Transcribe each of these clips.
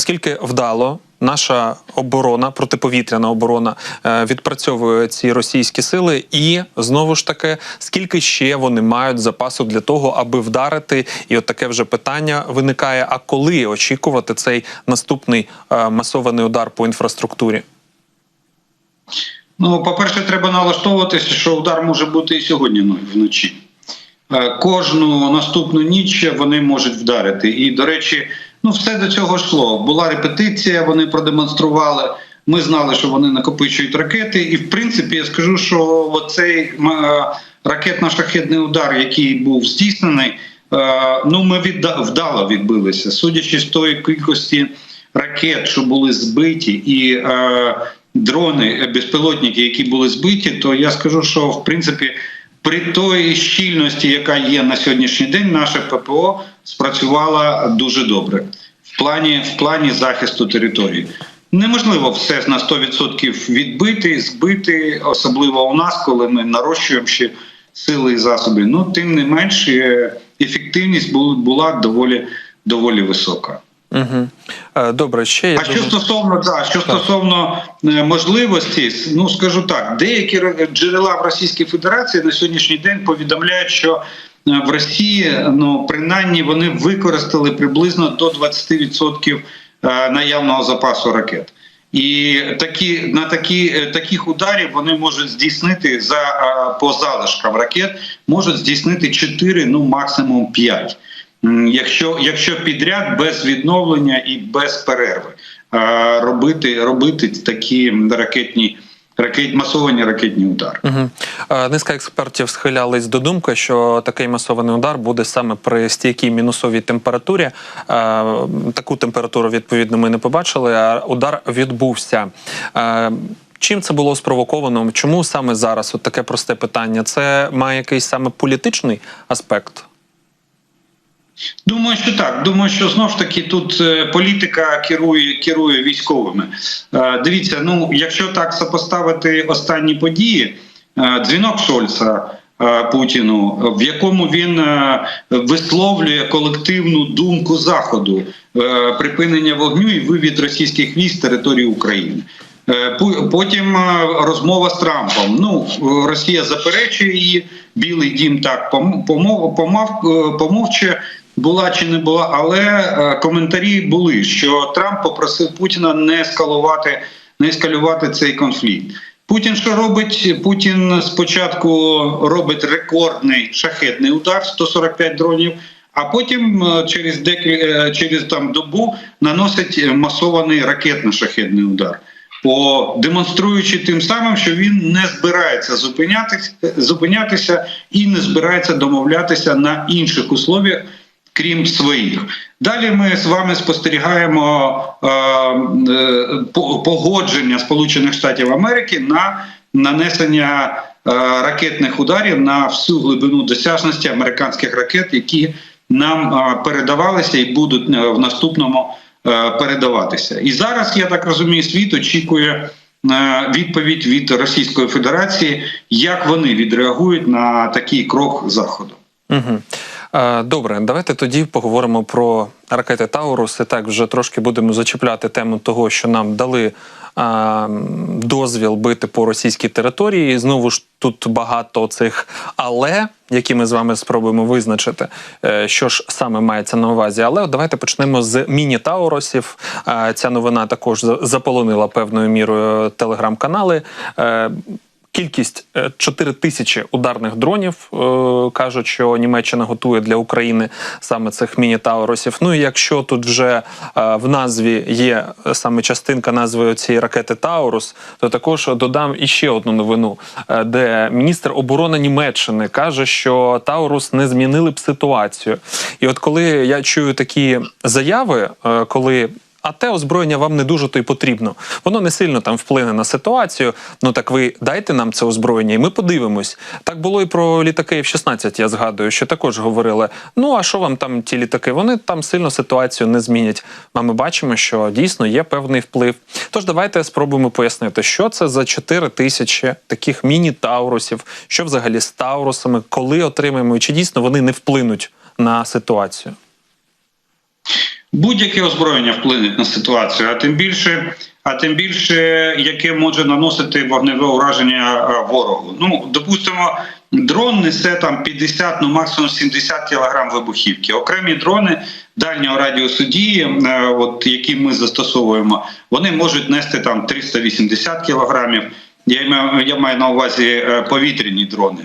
наскільки вдало наша оборона, протиповітряна оборона е, відпрацьовує ці російські сили, і знову ж таки, скільки ще вони мають запасу для того, аби вдарити? І от таке вже питання виникає: а коли очікувати цей наступний е, масований удар по інфраструктурі? Ну, по-перше, треба налаштовуватися, що удар може бути і сьогодні ну, вночі. Е, Кожну наступну ніч вони можуть вдарити. І, до речі, ну все до цього йшло. Була репетиція, вони продемонстрували. Ми знали, що вони накопичують ракети. І в принципі, я скажу, що оцей ракетно-шахетний удар, який був здійснений, е, ну ми вдало відбилися, судячи з тої кількості ракет, що були збиті, і е, дрони, безпілотники, які були збиті, то я скажу, що в принципі. При той щільності, яка є на сьогоднішній день, наше ППО спрацювала дуже добре в плані в плані захисту території. Неможливо все на 100% відбити, збити, особливо у нас, коли ми нарощуємо ще сили і засоби. Ну тим не менш, е, ефективність була доволі доволі висока. Угу. Добре, ще я а що стосовно да, що стосовно е, можливості, ну скажу так, деякі джерела в Російській Федерації на сьогоднішній день повідомляють, що е, в Росії ну принаймні вони використали приблизно до 20% наявного запасу ракет. І такі на такі таких ударів вони можуть здійснити за по залишкам ракет, можуть здійснити 4, ну максимум 5 якщо якщо підряд без відновлення і без перерви робити робити такі ракетні. Ракет масовані ракетні удари. Угу. Низка експертів схилялись до думки, що такий масований удар буде саме при стійкій мінусовій температурі. Таку температуру відповідно ми не побачили. а Удар відбувся. Чим це було спровоковано? Чому саме зараз? От таке просте питання. Це має якийсь саме політичний аспект. Думаю, що так. Думаю, що знов ж таки тут е, політика керує керує військовими. Е, дивіться, ну якщо так сопоставити останні події, е, дзвінок Шольца Путіну, в якому він висловлює колективну думку Заходу, припинення вогню і вивід російських військ з території України. Потім розмова з Трампом. Ну Росія заперечує її, Білий Дім так помов, помовче була чи не була, але е, коментарі були, що Трамп попросив Путіна не ескалувати, не ескалювати цей конфлікт. Путін що робить? Путін спочатку робить рекордний шахетний удар 145 дронів, а потім е, через декіль, е, через там добу наносить масований ракетно-шахетний удар. По демонструючи тим самим, що він не збирається зупинятися, зупинятися і не збирається домовлятися на інших условіях, крім своїх. Далі ми з вами спостерігаємо е, е, погодження Сполучених Штатів Америки на нанесення е, ракетних ударів на всю глибину досяжності американських ракет, які нам е, передавалися і будуть в наступному е, передаватися. І зараз я так розумію, світ очікує. Е, відповідь від Російської Федерації, як вони відреагують на такий крок заходу. Угу. Добре, давайте тоді поговоримо про ракети Таурус. І Так вже трошки будемо зачіпляти тему того, що нам дали а, дозвіл бити по російській території. І Знову ж тут багато цих але, які ми з вами спробуємо визначити, е, що ж саме мається на увазі. Але давайте почнемо з міні-тауросів. Ця новина також заполонила певною мірою телеграм-канали. Кількість 4 е, тисячі ударних дронів е, кажуть, що Німеччина готує для України саме цих міні-тауросів. Ну і якщо тут вже е, в назві є саме частинка назви цієї ракети Таурус, то також додам іще одну новину, де міністр оборони Німеччини каже, що Таурус не змінили б ситуацію. І от коли я чую такі заяви, коли а те озброєння вам не дуже то й потрібно. Воно не сильно там вплине на ситуацію. Ну так ви дайте нам це озброєння, і ми подивимось. Так було і про літаки F-16, Я згадую, що також говорили: ну а що вам там ті літаки? Вони там сильно ситуацію не змінять. А ми бачимо, що дійсно є певний вплив. Тож давайте спробуємо пояснити, що це за 4 тисячі таких міні-таурусів, що взагалі з таурусами, коли отримаємо, чи дійсно вони не вплинуть на ситуацію. Будь-яке озброєння вплине на ситуацію, а тим більше, а тим більше, яке може наносити вогневе ураження е, ворогу. Ну, допустимо, дрон несе там 50, ну максимум 70 кілограм вибухівки. Окремі дрони дальнього радіусу дії, е, от які ми застосовуємо, вони можуть нести там 380 кілограмів. Я маю, я маю на увазі е, повітряні дрони.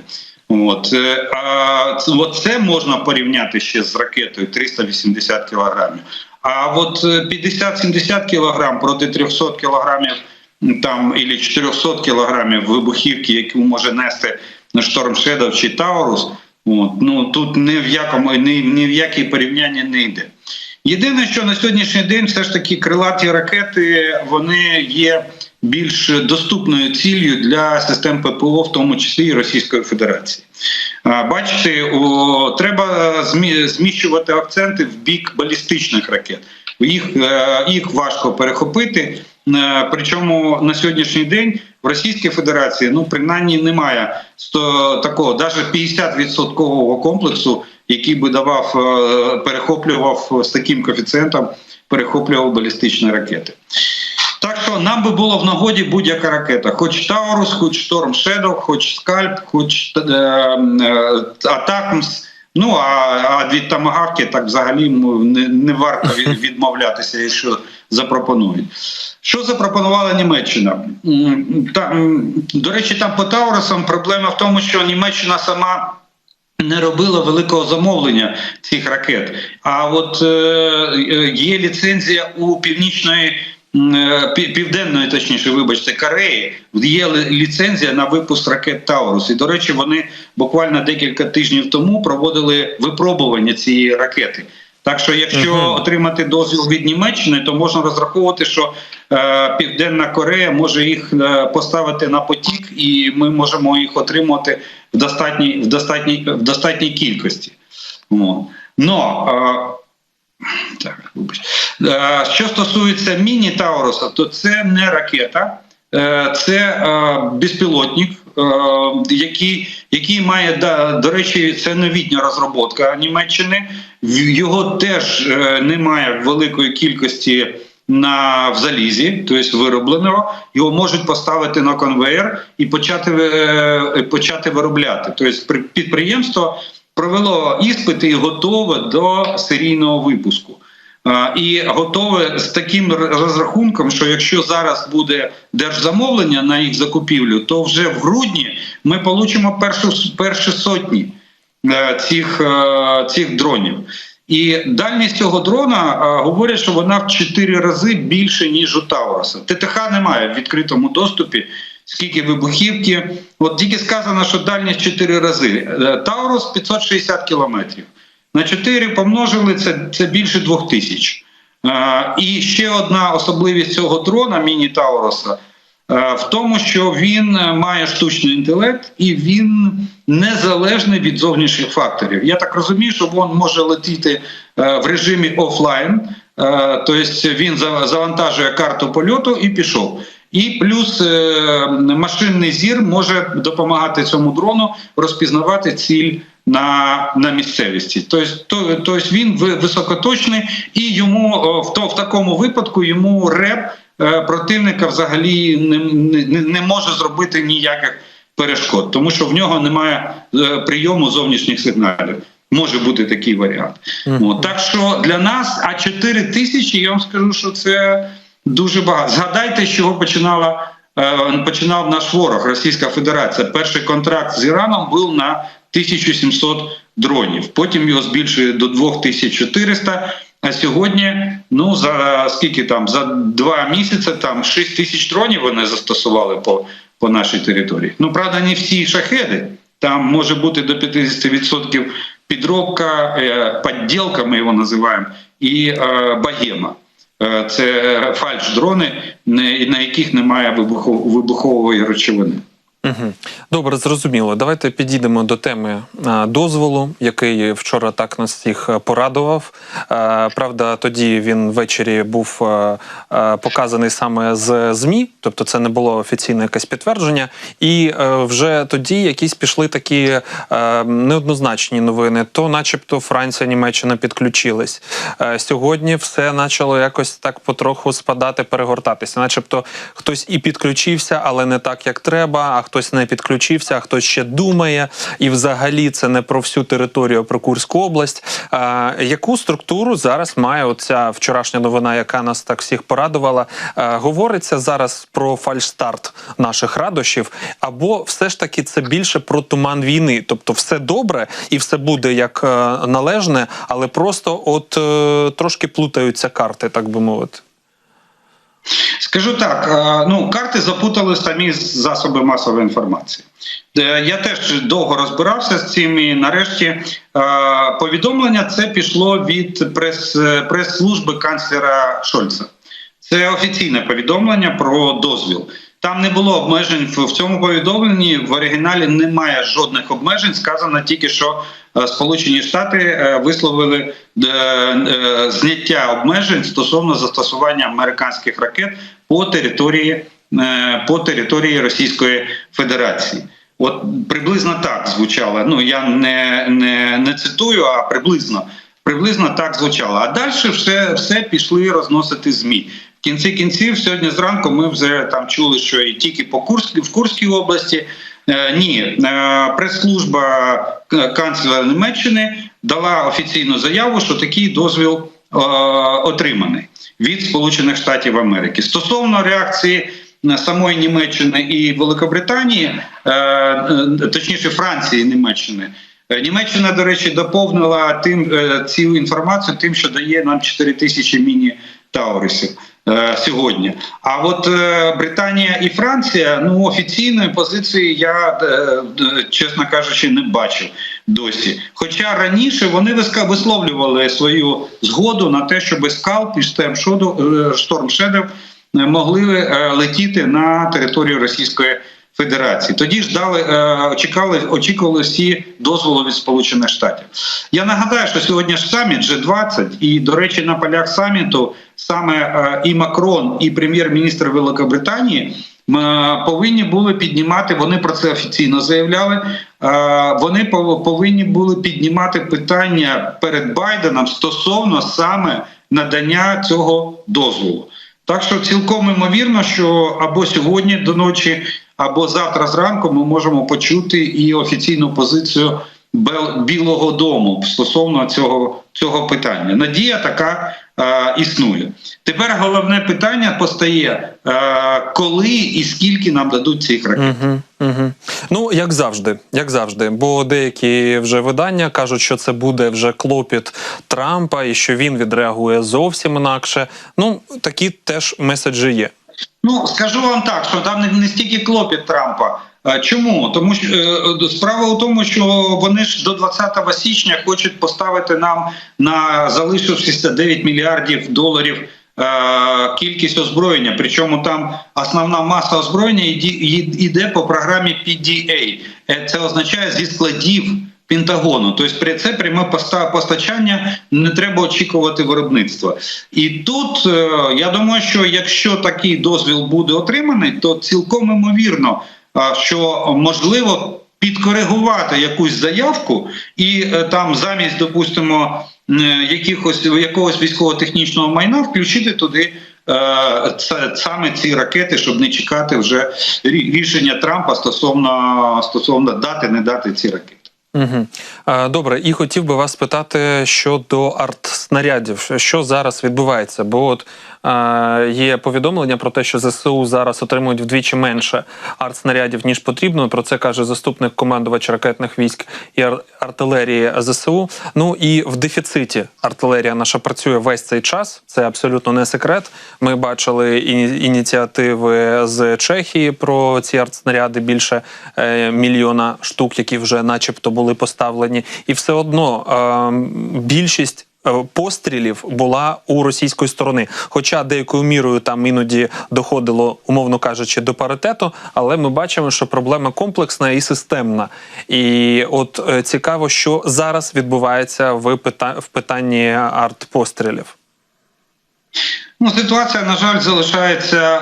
От, е, а от це можна порівняти ще з ракетою 380 кілограмів. А от е, 50-70 кілограм проти 300 кілограмів там і 400 кілограмів вибухівки, яку може нести Шторм Shadow чи Таурус, от, ну тут ні в якому ні, ні в які порівняння не йде. Єдине, що на сьогоднішній день все ж таки крилаті ракети вони є більш доступною ціллю для систем ППО, в тому числі і Російської Федерації. Бачите, треба зміщувати акценти в бік балістичних ракет. Їх, е, їх важко перехопити. Е, Причому на сьогоднішній день в Російській Федерації ну принаймні немає такого, навіть 50% комплексу, який би давав, е, перехоплював з таким коефіцієнтом, перехоплював балістичні ракети. Так що нам би було в нагоді будь-яка ракета, хоч Таурус, хоч Шторм Shadow, хоч Скальп, хоч е, е, Атакмс. Ну а, а від Тамагавки так взагалі не, не варто відмовлятися, якщо запропонують. Що запропонувала Німеччина? М, Та, м, до речі, там по Таурусам проблема в тому, що Німеччина сама не робила великого замовлення цих ракет. А от е, е, є ліцензія у північної. Е, пі- Південної, точніше, вибачте, Кореї є ліцензія на випуск ракет Таурус. І, до речі, вони буквально декілька тижнів тому проводили випробування цієї ракети. Так що, якщо Мгм. отримати дозвіл від Німеччини, то можна розраховувати, що е, Південна Корея може їх е, поставити на потік, і ми можемо їх отримати в достатній в достатній в достатній кількості. О. Но е, так, вибач. Е, що стосується міні Тауруса, то це не ракета, е, це е, безпілотник, який, який має до речі, це новітня розробка Німеччини. Його теж немає великої кількості на в залізі, тобто виробленого. Його можуть поставити на конвейер і почати почати виробляти. Тобто підприємство провело іспити і готове до серійного випуску. І готове з таким розрахунком, що якщо зараз буде держзамовлення на їх закупівлю, то вже в грудні ми получимо першу перші сотні е, цих, е, цих дронів. І дальність цього дрона е, говорять, що вона в 4 рази більше, ніж у Тауруса. ТТХ немає в відкритому доступі. Скільки вибухівки? От тільки сказано, що дальність 4 рази. Таурус 560 кілометрів. На 4 помножили це, це більше 2000. Е, І ще одна особливість цього дрона, міні Тауруса, е, в тому, що він е, має штучний інтелект і він незалежний від зовнішніх факторів. Я так розумію, що він може летіти е, в режимі офлайн, тобто він завантажує карту польоту і пішов. І плюс е, машинний зір може допомагати цьому дрону розпізнавати ціль на, на місцевості. Тобто, то- тобто він високоточний, і йому в, то, в такому випадку йому реп е, противника взагалі не, не, не може зробити ніяких перешкод, тому що в нього немає е, прийому зовнішніх сигналів. Може бути такий варіант. Мгм. От, так що для нас, а 4 тисячі, я вам скажу, що це дуже багато. Згадайте, з чого починала е, починав наш ворог Російська Федерація. Перший контракт з Іраном був на 1700 дронів. Потім його збільшили до 2400. А сьогодні, ну за скільки там за два місяці, там 6 тисяч дронів вони застосували по, по нашій території. Ну правда, не всі шахеди. Там може бути до 50% підробка, е, підділка, ми його називаємо, і е, багема. Е, Це фальш-дрони, не- на яких немає вибухов- вибухової речовини. Добре, зрозуміло. Давайте підійдемо до теми дозволу, який вчора так нас всіх е, порадував. Правда, тоді він ввечері був а, показаний саме з ЗМІ, тобто це не було офіційне якесь підтвердження. І е, вже тоді якісь пішли такі е, неоднозначні новини. То, начебто, Франція, Німеччина підключились. Е, сьогодні все почало якось так потроху спадати, перегортатися. Начебто хтось і підключився, але не так, як треба, а хтось не підключився, хтось ще думає. І взагалі це не про всю територію, а про Курську область. Яку структуру зараз має оця вчорашня новина, яка нас так всіх порадувала? Говориться зараз про фальшстарт наших радощів, або все ж таки це більше про туман війни, тобто все добре і все буде як е, належне, але просто от е, трошки плутаються карти, так би мовити. Скажу так: е, ну карти запутали самі засоби масової інформації. Е, Я теж довго розбирався з цим. і Нарешті е, повідомлення це пішло від прес, прес-служби канцлера Шольца. Це офіційне повідомлення про дозвіл. Там не було обмежень в цьому повідомленні. В оригіналі немає жодних обмежень. Сказано тільки, що е, Сполучені Штати е, висловили е, зняття обмежень стосовно застосування американських ракет по території по території Російської Федерації. От приблизно так звучало. Ну я не, не, не цитую, а приблизно. Приблизно так звучало. А далі все, все пішли розносити змі. Кінці кінців сьогодні зранку ми вже там чули, що і тільки по Курській в Курській області. Е, ні, е, прес-служба канцлера Німеччини дала офіційну заяву, що такий дозвіл е, отриманий від Сполучених Штатів Америки. Стосовно реакції самої Німеччини і Великобританії, точніше Франції і Німеччини. Німеччина, до речі, доповнила тим цю інформацію, тим, що дає нам 4 тисячі міні-таурисів е, сьогодні. А от е, Британія і Франція, ну офіційної позиції я, е, чесно кажучи, не бачив досі. Хоча раніше вони висловлювали свою згоду на те, щоб скалп і Шторм Шоду- Шторм Шедев е, могли летіти на територію Російської Федерації. Тоді ж дали е, чекали, очікували всі дозволи від Сполучених Штатів. Я нагадаю, що сьогодні ж саміт G20, і до речі, на полях саміту саме е, і Макрон, і прем'єр-міністр Великобританії. Повинні були піднімати, вони про це офіційно заявляли. е, Вони пов- повинні були піднімати питання перед Байденом стосовно саме надання цього дозволу. Так що цілком імовірно, що або сьогодні до ночі, або завтра зранку ми можемо почути і офіційну позицію Білого Дому стосовно цього, цього питання. Надія така е, існує. Тепер головне питання постає: е, коли і скільки нам дадуть цих ракет. Угу. Ну, як завжди, як завжди. Бо деякі вже видання кажуть, що це буде вже клопіт Трампа і що він відреагує зовсім інакше. Ну, такі теж меседжі є. Ну скажу вам так, що там не, стільки клопіт Трампа. Е, Чому? Тому що е, справа у тому, що вони ж до 20 січня хочуть поставити нам на залишившися 9 мільярдів доларів е, кількість озброєння. Причому там основна маса озброєння і- по програмі PDA. Це означає зі складів. Пентагону, тобто це пряме поста- постачання, не треба очікувати виробництва. І тут е, я думаю, що якщо такий дозвіл буде отриманий, то цілком імовірно, що можливо підкоригувати якусь заявку, і е, там замість, допустимо, якихось якогось військово-технічного майна включити туди. е, Це саме ці ракети, щоб не чекати вже рішення Трампа стосовно стосовно дати не дати ці ракети. Угу. Добре, і хотів би вас питати щодо артснарядів. Що зараз відбувається? Бо от є повідомлення про те, що ЗСУ зараз отримують вдвічі менше артснарядів, ніж потрібно. Про це каже заступник командувача ракетних військ і артилерії ЗСУ. Ну і в дефіциті артилерія наша працює весь цей час. Це абсолютно не секрет. Ми бачили ініціативи з Чехії про ці артснаряди більше е, мільйона штук, які вже, начебто, були поставлені, і все одно е, більшість е, пострілів була у російської сторони. Хоча деякою мірою там іноді доходило, умовно кажучи, до паритету, але ми бачимо, що проблема комплексна і системна. І от е, цікаво, що зараз відбувається в в питанні артпострілів. Ну, ситуація, на жаль, залишається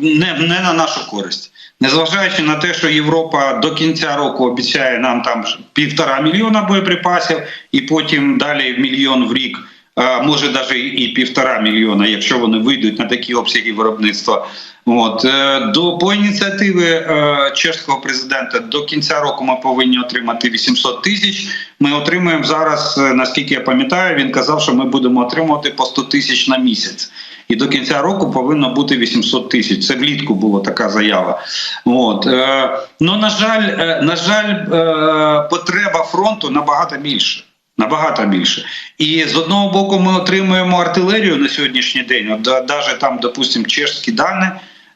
не, не на нашу користь. Незважаючи на те, що Європа до кінця року обіцяє нам там півтора мільйона боєприпасів, і потім далі мільйон в рік, а, може навіть і півтора мільйона, якщо вони вийдуть на такі обсяги виробництва. От е, до по ініціативи е, чеського президента до кінця року ми повинні отримати 800 тисяч. Ми отримуємо зараз, е, наскільки я пам'ятаю, він казав, що ми будемо отримувати по 100 тисяч на місяць. І до кінця року повинно бути 800 тисяч. Це влітку була така заява. От е, ну на жаль, е, на жаль, е, потреба фронту набагато більше. Набагато більше, і з одного боку, ми отримуємо артилерію на сьогоднішній день. От навіть там, допустимо, чешські дані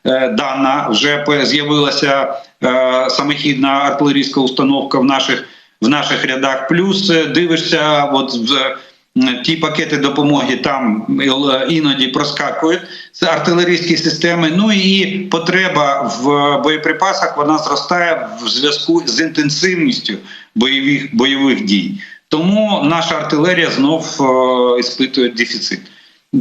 дана вже з'явилася е, самохідна артилерійська установка в наших в наших рядах. Плюс дивишся, от ті пакети допомоги там е, іноді проскакують. Артилерійські системи. Ну і потреба в боєприпасах вона зростає в зв'язку з інтенсивністю бойових бойових дій. Тому наша артилерія знов е, іспитує дефіцит.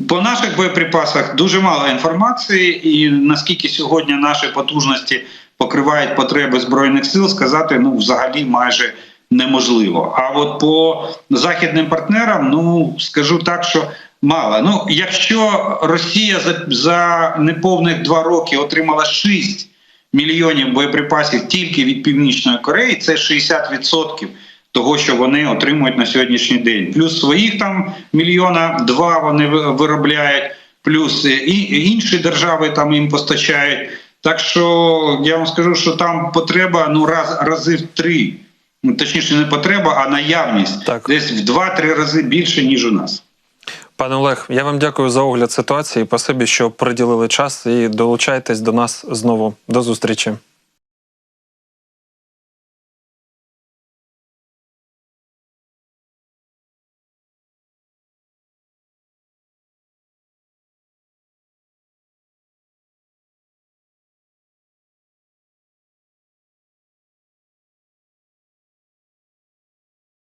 По наших боєприпасах дуже мало інформації, і наскільки сьогодні наші потужності покривають потреби збройних сил, сказати ну взагалі майже неможливо. А от по західним партнерам, ну скажу так, що мало. Ну, якщо Росія за, за неповних два роки отримала 6 мільйонів боєприпасів тільки від Північної Кореї, це 60% того, що вони отримують на сьогоднішній день. Плюс своїх там мільйона два вони виробляють, плюс і інші держави там їм постачають. Так що я вам скажу, що там потреба ну раз рази в три. Ну, Точніше, не потреба, а наявність Так. десь в два-три рази більше, ніж у нас. Пане Олег, я вам дякую за огляд ситуації. Спасибі, що приділили час і долучайтесь до нас знову. До зустрічі.